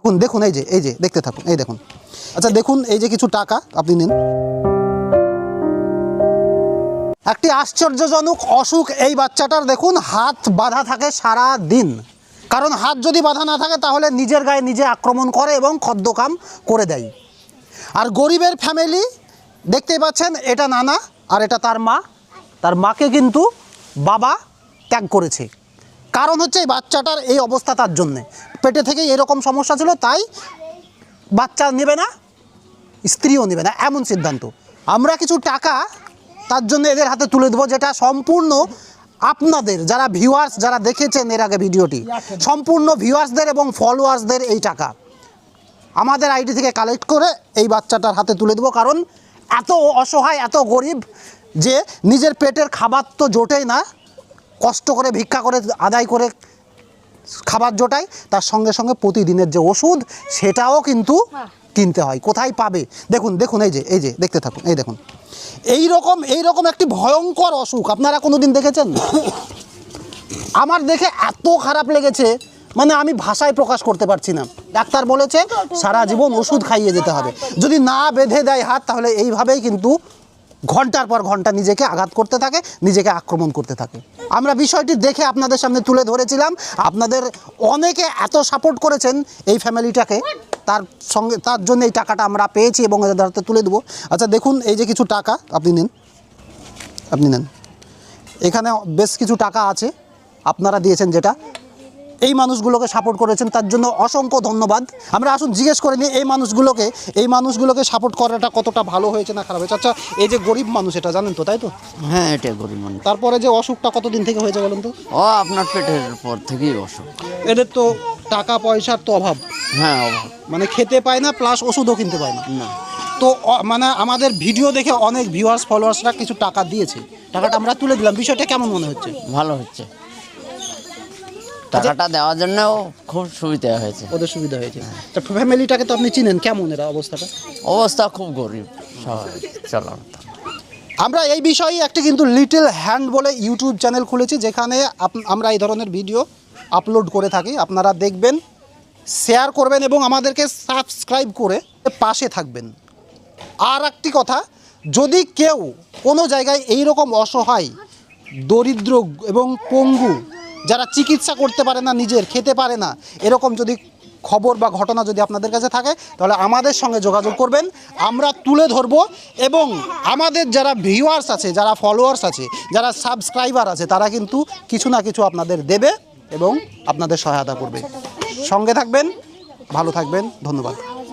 দেখুন দেখুন, এই যে এই যে, দেখতে থাকুন, এই দেখুন। আচ্ছা দেখুন, এই যে কিছু টাকা আপনি নিন। একটি আশ্চর্যজনক অসুখ এই বাচ্চাটার, দেখুন, হাত বাঁধা থাকে সারা দিন কারণ হাত যদি বাঁধা না থাকে, তাহলে নিজের গায়ে নিজে আক্রমণ করে এবং খদ্দকাম করে দেয়। আর গরিবের ফ্যামিলি, দেখতেই পাচ্ছেন, এটা নানা আর এটা তার মা। তার মাকে কিন্তু বাবা ত্যাগ করেছে। কারণ হচ্ছে এই বাচ্চাটার এই অবস্থা তার জন্যে। পেটে থেকে এরকম সমস্যা ছিল, তাই বাচ্চা নেবে না, স্ত্রীও নেবে না, এমন সিদ্ধান্ত। আমরা কিছু টাকা তার জন্য এদের হাতে তুলে দেবো, যেটা সম্পূর্ণ আপনাদের, যারা ভিউয়ার্স যারা দেখেছেন এর আগে ভিডিওটি, সম্পূর্ণ ভিউয়ার্সদের এবং ফলোয়ার্সদের এই টাকা। আমাদের আইডি থেকে কালেক্ট করে এই বাচ্চাটার হাতে তুলে দেবো, কারণ এত অসহায়, এত গরিব যে নিজের পেটের খাবার তো জোটেই না। কষ্ট করে ভিক্ষা করে আদায় করে খাবার জোটায় তার সঙ্গে সঙ্গে প্রতিদিনের যে ওষুধ সেটাও কিন্তু কিনতে হয়। কোথায় পাবে? দেখুন দেখুন এই যে এই যে দেখতে থাকুন এই দেখুন। এই রকম এই রকম একটি ভয়ঙ্কর অসুখ আপনারা কোনো দিন দেখেছেন? আমার দেখে এত খারাপ লেগেছে মানে আমি ভাষায় প্রকাশ করতে পারছি না। ডাক্তার বলেছে সারা জীবন ওষুধ খাইয়ে যেতে হবে। যদি না বেঁধে দেয় হাত তাহলে এইভাবেই কিন্তু ঘণ্টার পর ঘণ্টা নিজেকে আঘাত করতে থাকে, নিজেকে আক্রমণ করতে থাকে। আমরা বিষয়টি দেখে আপনাদের সামনে তুলে ধরেছিলাম। আপনাদের অনেকে এত সাপোর্ট করেছেন এই ফ্যামিলিটাকে তার সঙ্গে, তার জন্য এই টাকাটা আমরা পেয়েছি এবং হাতে তুলে দেবো। আচ্ছা দেখুন, এই যে কিছু টাকা, আপনি নিন। আপনি নেন। এখানে বেশ কিছু টাকা আছে। আপনারা দিয়েছেন যেটা। এই মানুষগুলোকে সাপোর্ট করেছেন তার জন্য অসংখ্য ধন্যবাদ। আমরা আসুন জিজ্ঞেস করে নিই এই মানুষগুলোকে এই মানুষগুলোকে সাপোর্ট করাটা কতটা ভালো হয়েছে না খারাপ হয়েছে? আচ্ছা এই যে গরিব মানুষ এটা জানেন তো তাই তো? হ্যাঁ এটা গরিব মানুষ। তারপরে যে অসুখটা কতদিন থেকে হয়েছে বলুন তো? ও আপনার পেটের পর থেকেই অসুখ। এদের তো টাকা পয়সার তো অভাব। হ্যাঁ অভাব। মানে খেতে পায় না প্লাস ওষুধও কিনতে পায় না। না। তো মানে আমাদের ভিডিও দেখে অনেক ভিউয়ার্স ফলোয়ার্সরা কিছু টাকা দিয়েছে। টাকাটা আমরা তুলে দিলাম। বিষয়টা কেমন মনে হচ্ছে? ভালো হচ্ছে। টাকাটা দেওয়ার জন্যও খুব সুবিধা হয়েছে। ওদের সুবিধা হয়েছে। তা ফ্যামিলিটাকে তো আপনি চিনেন কেমন এরা অবস্থাটা? অবস্থা খুব গরিব আমরা এই বিষয়ে একটি কিন্তু লিটল হ্যান্ড বলে ইউটিউব চ্যানেল খুলেছি যেখানে আমরা এই ধরনের ভিডিও আপলোড করে থাকি। আপনারা দেখবেন শেয়ার করবেন এবং আমাদেরকে সাবস্ক্রাইব করে পাশে থাকবেন। আর একটি কথা যদি কেউ কোনো জায়গায় এই রকম অসহায় দরিদ্র এবং পঙ্গু যারা চিকিৎসা করতে পারে না, নিজের, খেতে পারে না, এরকম যদি খবর বা ঘটনা যদি আপনাদের কাছে থাকে, তাহলে আমাদের সঙ্গে যোগাযোগ করবেন। আমরা তুলে ধরব এবং আমাদের যারা ভিউয়ার্স আছে, যারা ফলোয়ার্স আছে, যারা সাবস্ক্রাইবার আছে, তারা কিন্তু কিছু না কিছু আপনাদের দেবে এবং আপনাদের সহায়তা করবে। সঙ্গে থাকবেন, ভালো থাকবেন, ধন্যবাদ।